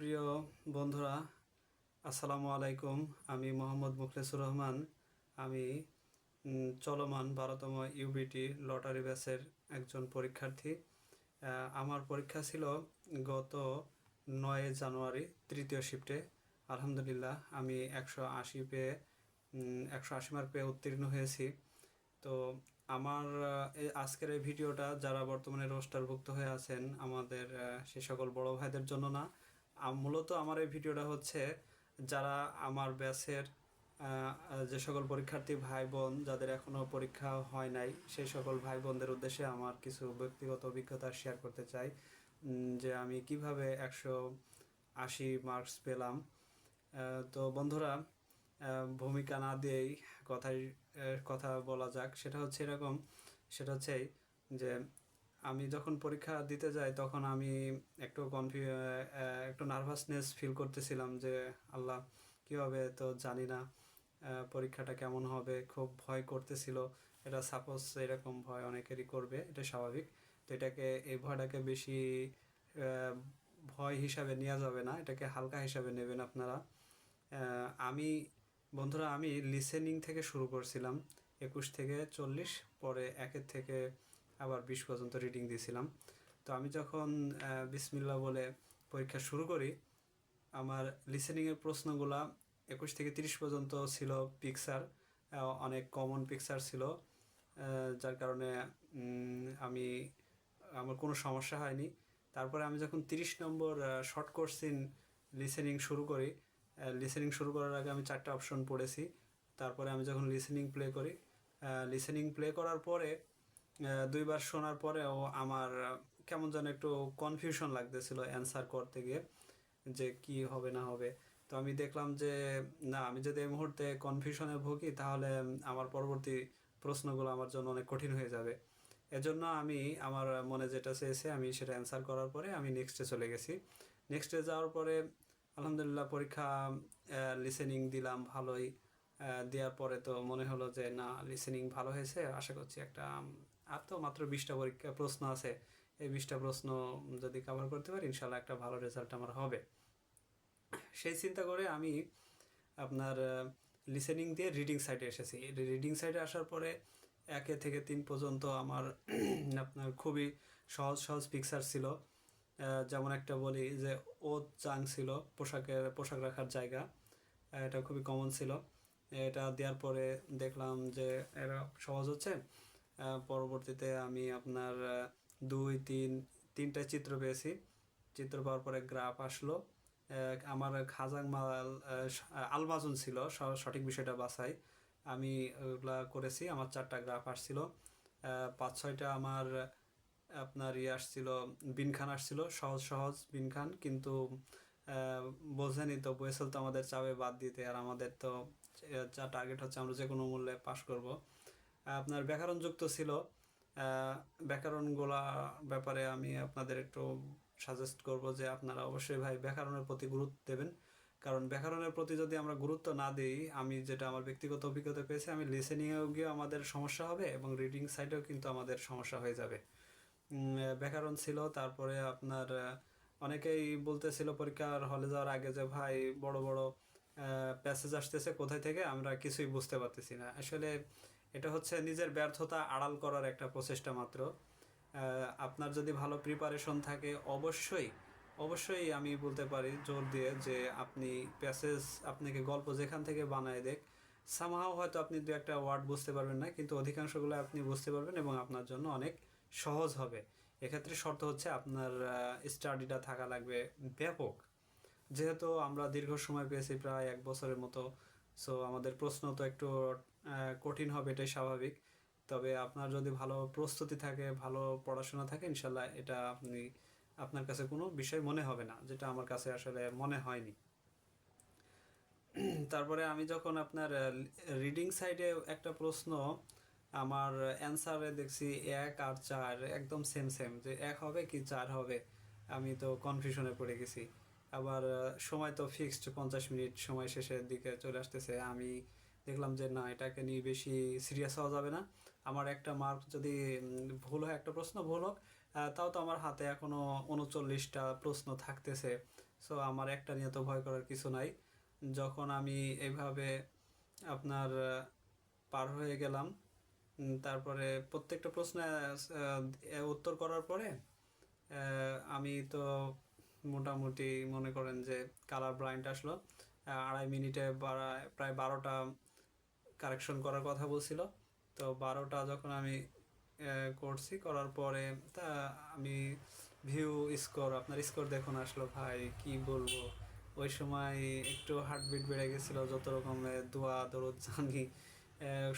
প্রিয় বন্ধুরা, আসসালামু আলাইকুম। আমি মোহাম্মদ মুখলেসুর রহমান। আমি চলমান বারোতম ইউবিটি লটারি ব্যাচের একজন পরীক্ষার্থী। আমার পরীক্ষা ছিল গত নয় জানুয়ারি, তৃতীয় শিফটে। আলহামদুলিল্লাহ, আমি একশো আশি পেয়ে একশো আশি মার্ক পেয়ে উত্তীর্ণ হয়েছি। তো আমার আজকের এই ভিডিওটা যারা বর্তমানে রোস্টারভুক্ত হয়ে আছেন, আমাদের সে সকল বড় ভাইদের জন্য না মূলত আমার এই ভিডিওটা হচ্ছে যারা আমার ব্যাচের আহ, যে সকল পরীক্ষার্থী ভাই বোন যাদের এখনও পরীক্ষা হয় নাই সেই সকল ভাই বোনদের উদ্দেশ্যে আমার কিছু ব্যক্তিগত অভিজ্ঞতা শেয়ার করতে চাই যে আমি কীভাবে একশো আশি মার্কস পেলাম। তো বন্ধুরা ভূমিকা না দিয়েই কথাই কথা বলা যাক। সেটা হচ্ছে এরকম সেটা হচ্ছে যে আমি যখন পরীক্ষা দিতে যাই, তখন আমি একটু কনফিউ একটু নার্ভাসনেস ফিল করতেছিলাম যে, আল্লাহ কী হবে তো জানি না পরীক্ষাটা কেমন হবে, খুব ভয় করতেছিল। এটা সাপোজ এরকম ভয় অনেকেরই করবে, এটা স্বাভাবিক। তো এটাকে, এই ভয়টাকে বেশি ভয় হিসাবে নেওয়া যাবে না, এটাকে হালকা হিসাবে নেবেন আপনারা। আমি, বন্ধুরা, আমি লিসেনিং থেকে শুরু করছিলাম। একুশ থেকে চল্লিশ, পরে একের থেকে আবার বিশ পর্যন্ত রিডিং দিয়েছিলাম। তো আমি যখন বিসমিল্লা বলে পরীক্ষা শুরু করি, আমার লিসেনিংয়ের প্রশ্নগুলা একুশ থেকে তিরিশ পর্যন্ত ছিল পিকচার অনেক কমন পিকচার ছিল যার কারণে আমি, আমার কোনো সমস্যা হয়নি। তারপরে আমি যখন তিরিশ নম্বর শর্ট কোর্সিন লিসেনিং শুরু করি লিসেনিং শুরু করার আগে আমি চারটা অপশন পড়েছি। তারপরে আমি যখন লিসেনিং প্লে করি লিসেনিং প্লে করার পরে দুইবার শোনার পরেও আমার কেমন যেন একটু কনফিউশন লাগতেছিল অ্যান্সার করতে গিয়ে যে কি হবে না হবে। তো আমি দেখলাম যে, না, আমি যদি এই মুহূর্তে কনফিউশনে ভুগি, তাহলে আমার পরবর্তী প্রশ্নগুলো আমার জন্য অনেক কঠিন হয়ে যাবে। এজন্য আমি আমার মনে যেটা চেয়েছে, আমি সেটা অ্যান্সার করার পরে আমি নেক্সটে চলে গেছি। নেক্সটে যাওয়ার পরে, আলহামদুলিল্লাহ পরীক্ষা লিসেনিং দিলাম ভালোই। দেওয়ার পরে তো মনে হলো যে, না লিসেনিং ভালো হয়েছে। আশা করছি একটা আর তো মাত্র বিশটা পরীক্ষা প্রশ্ন আছে। এই বিশটা প্রশ্ন যদি কাভার করতে পারি ইনশাল্লাহ একটা ভালো রেজাল্ট আমার হবে। সেই চিন্তা করে আমি আপনার লিসেনিং দিয়ে রিডিং সাইডে এসেছি। রিডিং সাইডে আসার পরে একে থেকে তিন পর্যন্ত আমার আপনার খুবই সহজ সহজ পিকচার ছিল। যেমন একটা বলি যে ও চাং ছিল পোশাকের পোশাক রাখার জায়গা। এটা খুবই কমন ছিল। এটা দেওয়ার পরে দেখলাম যে এরা সহজ হচ্ছে। পরবর্তীতে আমি আপনার দুই, তিন, তিনটা চিত্র পেয়েছি। চিত্র পাওয়ার পরে গ্রাফ আসলো। আমার খাজাং মাল আলমাজুন ছিল সঠিক বিষয়টা বাছাই। আমি ওগুলা করেছি, আমার চারটা গ্রাফ আসছিল। পাঁচ, ছয়টা আমার, আপনার ইয়ে আসছিল, বিনখান আসছিল, সহজ সহজ বিনখান। কিন্তু বোঝেনি তো, বয়েসেল তো আমাদের চাবে বাদ দিতে, আর আমাদের তো টার্গেট হচ্ছে আমরা যে কোনো মূল্যে পাশ করব। আপনার ব্যাকরণ যুক্ত ছিল ব্যাকরণগুলা ব্যাপারে আমি আপনাদের একটু সাজেস্ট করব যে আপনারা অবশ্যই ভাই ব্যাকরণের প্রতি গুরুত্ব দেবেন। কারণ ব্যাকরণের প্রতি যদি আমরা গুরুত্ব না দিই, আমি যেটা আমার ব্যক্তিগত অভিজ্ঞতা পেয়েছি, আমি লিসেনিংয়েও গিয়ে আমাদের সমস্যা হবে এবং রিডিং সাইডেও কিন্তু আমাদের সমস্যা হয়ে যাবে। ব্যাকরণ ছিল, তারপরে আপনার অনেকেই বলতেছিল পরীক্ষার হলে যাওয়ার আগে যে, ভাই, বড় বড় প্যাসেজ আসতেছে, কোথায় থেকে? আমরা কিছুই বুঝতে পারতেছি না। আসলে এটা হচ্ছে নিজের ব্যর্থতা আড়াল করার একটা প্রচেষ্টা মাত্র। আপনার যদি ভালো প্রিপারেশন থাকে, অবশ্যই অবশ্যই আমি বলতে পারি জোর দিয়ে যে আপনি প্যাসেজ আপনাকে গল্প যেখান থেকে বানায় দেখ সামহাও হয়তো আপনি দু একটা ওয়ার্ড বুঝতে পারবেন না, কিন্তু অধিকাংশগুলো আপনি বুঝতে পারবেন এবং আপনার জন্য অনেক সহজ হবে। এক্ষেত্রে শর্ত হচ্ছে আপনার স্টাডিটা থাকা লাগবে ব্যাপক। যেহেতু আমরা দীর্ঘ সময় পেয়েছি প্রায় এক বছরের মতো সো আমাদের প্রশ্ন তো একটু কঠিন হবে, এটাই স্বাভাবিক। তবে আপনার যদি ভালো প্রস্তুতি থাকে, ভালো পড়াশোনা থাকে, ইনশাল্লাহ এটা আপনি, আপনার কাছে কোনো বিষয় মনে হবে না, যেটা আমার কাছে আসলে মনে হয়নি। তারপরে আমি যখন আপনার রিডিং সাইডে একটা প্রশ্ন, আমার অ্যান্সারে দেখছি এক আর চার, একদম সেম সেম যে এক হবে কি চার হবে? আমি তো কনফিউশনে পড়ে গেছি। আবার সময় তো ফিক্সড পঞ্চাশ মিনিট, সময় শেষের দিকে চলে আসতেছে। আমি দেখলাম যে না, এটাকে নিয়ে বেশি সিরিয়াস হওয়া যাবে না। আমার একটা মার্ক যদি ভুল হয়, একটা প্রশ্ন ভুল হোক তাও তো আমার হাতে এখনও উনচল্লিশটা প্রশ্ন থাকতেছে। সো আমার একটা নিয়ে তো ভয় করার কিছু নাই। যখন আমি এইভাবে আপনার পার হয়ে গেলাম তারপরে প্রত্যেকটা প্রশ্নের উত্তর করার পরে আমি তো মোটামুটি মনে করেন যে কালার ব্লাইন্ড আসলো। আড়াই মিনিটে প্রায় বারোটা কারেকশন করার কথা বলছিল। তো বারোটা যখন আমি করছি করার পরে তা আমি ভিউ স্কোর আপনার স্কোর দেখুন আসলো ভাই কি বলব? ওই সময় একটু হার্টবিট বেড়ে গেছিল যত রকমের দোয়া দরদ জানি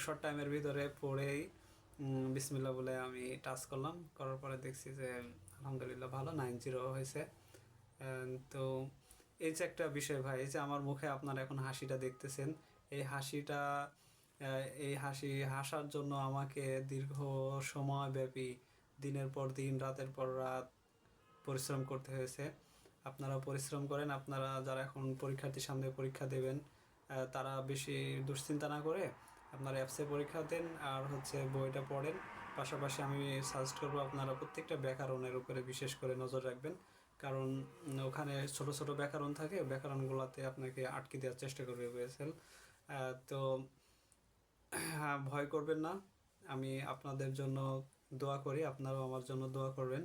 শর্ট টাইমের ভিতরে পড়েই উম, বিসমিল্লাহ বলে আমি টাচ করলাম। করার পরে দেখছি যে আলহামদুলিল্লাহ ভালো নাইন জিরো হয়েছে। তো এই যে একটা বিষয় ভাই এই যে আমার মুখে আপনারা এখন হাসিটা দেখতেছেন এই হাসিটা এই হাসি, হাসার জন্য আমাকে দীর্ঘ সময়ব্যাপী দিনের পর দিন, রাতের পর রাত পরিশ্রম করতে হয়েছে। আপনারা পরিশ্রম করেন, আপনারা যারা এখন পরীক্ষার্থীর সামনে পরীক্ষা দেবেন তারা বেশি দুশ্চিন্তা না করে আপনারা অ্যাপসে পরীক্ষা দেন আর হচ্ছে বইটা পড়েন। পাশাপাশি আমি সাজেস্ট করব আপনারা প্রত্যেকটা ব্যাকরণের উপরে বিশেষ করে নজর রাখবেন। কারণ ওখানে ছোট ছোট ব্যাকরণ থাকে, ব্যাকরণগুলোতে আপনাকে আটকে দেওয়ার চেষ্টা করবে ওয়েসেল তো ভয় করবেন না। আমি আপনাদের জন্য দোয়া করি, আপনারাও আমার জন্য দোয়া করবেন।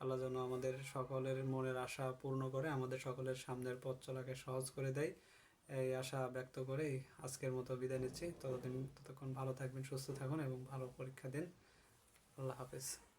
আল্লাহ যেন আমাদের সকলের মনের আশা পূর্ণ করে, আমাদের সকলের সামনের পথ চলাকে সহজ করে দেয়। এই আশা ব্যক্ত করেই আজকের মতো বিদায় নিচ্ছি। ততদিন ততক্ষণ ভালো থাকবেন, সুস্থ থাকুন এবং ভালো পরীক্ষা দিন। আল্লাহ হাফেজ।